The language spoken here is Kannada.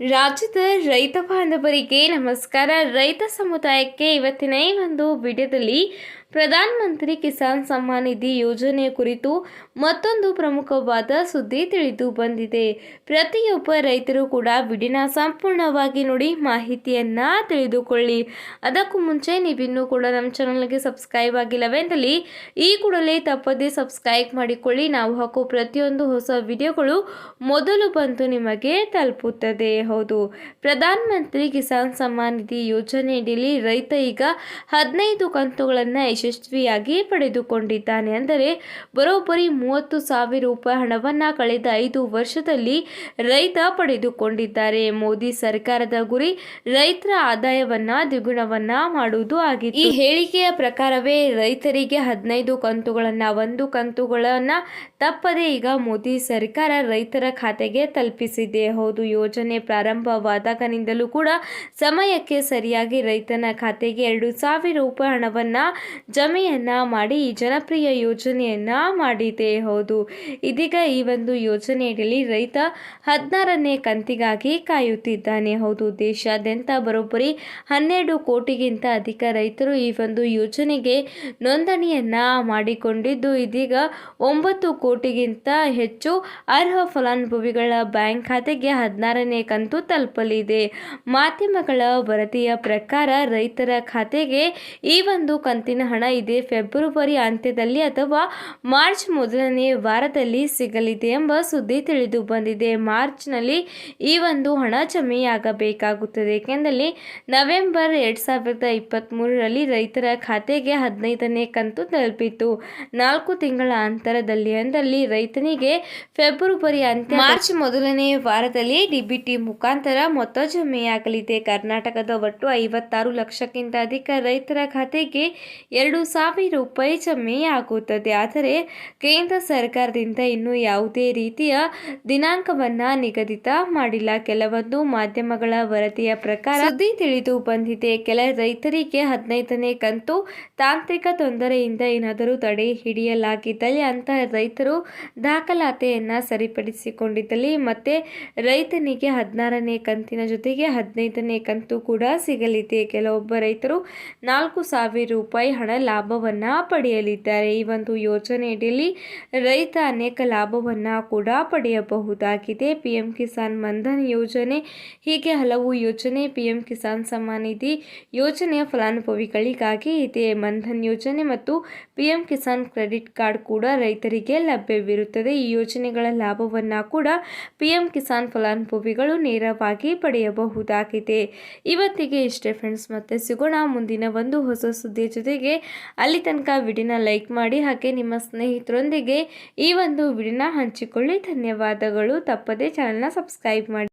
ರಾಜ್ಯದ ರೈತ ಬಾಂಧವರಿಗೆ ನಮಸ್ಕಾರ. ರೈತ ಸಮುದಾಯಕ್ಕೆ ಇವತ್ತಿನ ಈ ಒಂದು ವಿಡಿಯೋದಲ್ಲಿ ಪ್ರಧಾನಮಂತ್ರಿ ಕಿಸಾನ್ ಸಮ್ಮಾನ್ ನಿಧಿ ಯೋಜನೆಯ ಕುರಿತು ಮತ್ತೊಂದು ಪ್ರಮುಖವಾದ ಸುದ್ದಿ ತಿಳಿದು ಬಂದಿದೆ. ಪ್ರತಿಯೊಬ್ಬ ರೈತರು ಕೂಡ ವಿಡಿಯೋನ ಸಂಪೂರ್ಣವಾಗಿ ನೋಡಿ ಮಾಹಿತಿಯನ್ನು ತಿಳಿದುಕೊಳ್ಳಿ. ಅದಕ್ಕೂ ಮುಂಚೆ ನೀವಿನ್ನೂ ಕೂಡ ನಮ್ಮ ಚಾನಲ್ಗೆ ಸಬ್ಸ್ಕ್ರೈಬ್ ಆಗಿಲ್ಲವೆಂದಲ್ಲಿ ಈ ಕೂಡಲೇ ತಪ್ಪದೇ ಸಬ್ಸ್ಕ್ರೈಬ್ ಮಾಡಿಕೊಳ್ಳಿ. ನಾವು ಹಾಕೋ ಪ್ರತಿಯೊಂದು ಹೊಸ ವಿಡಿಯೋಗಳು ಮೊದಲು ಬಂದು ನಿಮಗೆ ತಲುಪುತ್ತದೆ. ಹೌದು. ಪ್ರಧಾನ ಮಂತ್ರಿ ಕಿಸಾನ್ ಸಮ್ಮಾನ್ ನಿಧಿ ಯೋಜನೆಯಡಿಯಲ್ಲಿ ರೈತ ಈಗ ಹದಿನೈದು ಕಂತುಗಳನ್ನು ಯಶಸ್ವಿಯಾಗಿ ಪಡೆದುಕೊಂಡಿದ್ದಾನೆ. ಅಂದರೆ ಬರೋಬ್ಬರಿ ಮೂವತ್ತು ಸಾವಿರ ರೂಪಾಯಿ ಹಣವನ್ನು ಕಳೆದ ಐದು ವರ್ಷದಲ್ಲಿ ರೈತ ಪಡೆದುಕೊಂಡಿದ್ದಾರೆ. ಮೋದಿ ಸರ್ಕಾರದ ಗುರಿ ರೈತರ ಆದಾಯವನ್ನ ದ್ವಿಗುಣವನ್ನ ಮಾಡುವುದು ಆಗಿದೆ ಈ ಹೇಳಿಕೆಯ ಪ್ರಕಾರವೇ ರೈತರಿಗೆ ಹದಿನೈದು ಕಂತುಗಳನ್ನು, ಒಂದು ಕಂತುಗಳನ್ನು ತಪ್ಪದೇ ಈಗ ಮೋದಿ ಸರ್ಕಾರ ರೈತರ ಖಾತೆಗೆ ತಲುಪಿಸಿದೆ. ಹೌದು, ಯೋಜನೆ ಪ್ರಾರಂಭವಾದಾಗನಿಂದಲೂ ಕೂಡ ಸಮಯಕ್ಕೆ ಸರಿಯಾಗಿ ರೈತನ ಖಾತೆಗೆ ಎರಡು ಸಾವಿರ ರೂಪಾಯಿ ಹಣವನ್ನು ಜಮೆಯನ್ನ ಮಾಡಿ ಜನಪ್ರಿಯ ಯೋಜನೆಯನ್ನ ಮಾಡಿದೆ. ಹೌದು, ಇದೀಗ ಈ ಒಂದು ಯೋಜನೆಯಲ್ಲಿ ರೈತ ಹದಿನಾರನೇ ಕಂತಿಗಾಗಿ ಕಾಯುತ್ತಿದ್ದಾನೆ. ಹೌದು, ದೇಶಾದ್ಯಂತ ಬರೋಬ್ಬರಿ ಹನ್ನೆರಡು ಕೋಟಿಗಿಂತ ಅಧಿಕ ರೈತರು ಈ ಒಂದು ಯೋಜನೆಗೆ ನೋಂದಣಿಯನ್ನ ಮಾಡಿಕೊಂಡಿದ್ದು, ಇದೀಗ ಒಂಬತ್ತು ಕೋಟಿಗಿಂತ ಹೆಚ್ಚು ಅರ್ಹ ಫಲಾನುಭವಿಗಳ ಬ್ಯಾಂಕ್ ಖಾತೆಗೆ ಹದಿನಾರನೇ ಕಂತು ತಲುಪಲಿದೆ. ಮಾಧ್ಯಮಗಳ ವರದಿಯ ಪ್ರಕಾರ ರೈತರ ಖಾತೆಗೆ ಈ ಒಂದು ಕಂತಿನ ಹಣ ಇದೆ ಫೆಬ್ರವರಿ ಅಂತ್ಯದಲ್ಲಿ ಅಥವಾ ಮಾರ್ಚ್ ಮೊದಲನೇ ವಾರದಲ್ಲಿ ಸಿಗಲಿದೆ ಎಂಬ ಸುದ್ದಿ ತಿಳಿದು ಬಂದಿದೆ. ಮಾರ್ಚ್ನಲ್ಲಿ ಈ ಒಂದು ಹಣ ಜಮೆಯಾಗಬೇಕಾಗುತ್ತದೆ. ಏಕೆಂದರೆ ನವೆಂಬರ್ ಎರಡು ಸಾವಿರದ ಇಪ್ಪತ್ತ್ಮೂರರಲ್ಲಿ ರೈತರ ಖಾತೆಗೆ ಹದಿನೈದನೇ ಕಂತು ತಲುಪಿತ್ತು ನಾಲ್ಕು ತಿಂಗಳ ಅಂತರದಲ್ಲಿ ಅಂದಲ್ಲಿ ರೈತನಿಗೆ ಫೆಬ್ರವರಿ ಅಂತ್ಯ ಮಾರ್ಚ್ ಮೊದಲನೇ ವಾರದಲ್ಲಿ ಡಿಬಿಟಿ ಮುಖಾಂತರ ಮೊತ್ತ ಜಮೆಯಾಗಲಿದೆ ಕರ್ನಾಟಕದ ಒಟ್ಟು ಐವತ್ತಾರು ಲಕ್ಷಕ್ಕಿಂತ ಅಧಿಕ ರೈತರ ಖಾತೆಗೆ ಎರಡು ಸಾವಿರ ರೂಪಾಯಿ ಜಮೆಯಾಗುತ್ತದೆ ಆದರೆ ಕೇಂದ್ರ ಸರ್ಕಾರದಿಂದ ಇನ್ನೂ ಯಾವುದೇ ರೀತಿಯ ದಿನಾಂಕವನ್ನು ನಿಗದಿತ ಮಾಡಿಲ್ಲ. ಕೆಲವೊಂದು ಮಾಧ್ಯಮಗಳ ವರದಿಯ ಪ್ರಕಾರ ಸುದ್ದಿ ತಿಳಿದು ಬಂದಿದೆ. ಕೆಲ ರೈತರಿಗೆ ಹದಿನೈದನೇ ಕಂತು ತಾಂತ್ರಿಕ ತೊಂದರೆಯಿಂದ ಏನಾದರೂ ತಡೆ ಹಿಡಿಯಲಾಗಿದ್ದಲ್ಲಿ ಅಂತಹ ರೈತರು ದಾಖಲಾತಿಯನ್ನು ಸರಿಪಡಿಸಿಕೊಂಡಿದ್ದಲ್ಲಿ ಮತ್ತೆ ರೈತನಿಗೆ ಹದಿನಾರನೇ ಕಂತಿನ ಜೊತೆಗೆ ಹದಿನೈದನೇ ಕಂತು ಕೂಡ ಸಿಗಲಿದೆ. ಕೆಲವೊಬ್ಬ ರೈತರು ನಾಲ್ಕು ಸಾವಿರ ರೂಪಾಯಿ ಹಣ ಲಾಭವನ್ನು ಪಡೆಯಲಿದ್ದಾರೆ. ಈ ಒಂದು ಯೋಜನೆಯಡಿಯಲ್ಲಿ ರೈತ ಅನೇಕ ಲಾಭವನ್ನು ಕೂಡ ಪಡೆಯಬಹುದಾಗಿದೆ. ಪಿಎಂ ಕಿಸಾನ್ ಮನ್ಧನ್ ಯೋಜನೆ ಹೀಗೆ ಹಲವು ಯೋಜನೆ, ಪಿಎಂ ಕಿಸಾನ್ ಸಮ್ಮಾನ್ ನಿಧಿ ಯೋಜನೆಯ ಫಲಾನುಭವಿಗಳಿಗಾಗಿ ಇದೆ. ಮನ್ಧನ್ ಯೋಜನೆ ಮತ್ತು ಪಿಎಂ ಕಿಸಾನ್ ಕ್ರೆಡಿಟ್ ಕಾರ್ಡ್ ಕೂಡ ರೈತರಿಗೆ ಲಭ್ಯವಿರುತ್ತದೆ. ಈ ಯೋಜನೆಗಳ ಲಾಭವನ್ನು ಕೂಡ ಪಿಎಂ ಕಿಸಾನ್ ಫಲಾನುಭವಿಗಳು ನೇರವಾಗಿ ಪಡೆಯಬಹುದಾಗಿದೆ. ಇವತ್ತಿಗೆ ಇಷ್ಟೇ ಫ್ರೆಂಡ್ಸ್ ಮತ್ತೆ ಸಿಗೋಣ ಮುಂದಿನ ಒಂದು ಹೊಸ ಸುದ್ದಿಯ ಜೊತೆಗೆ. ಅಲ್ಲಿ ತನಕ ವಿಡಿಯೋನ ಲೈಕ್ ಮಾಡಿ, ಹಾಗೆ ನಿಮ್ಮ ಸ್ನೇಹಿತರೊಂದಿಗೆ ಈ ಒಂದು ವಿಡಿಯೋನ ಹಂಚಿಕೊಳ್ಳಿ. ಧನ್ಯವಾದಗಳು. ತಪ್ಪದೇ ಚಾನಲ್ನ ಸಬ್ಸ್ಕ್ರೈಬ್ ಮಾಡಿ.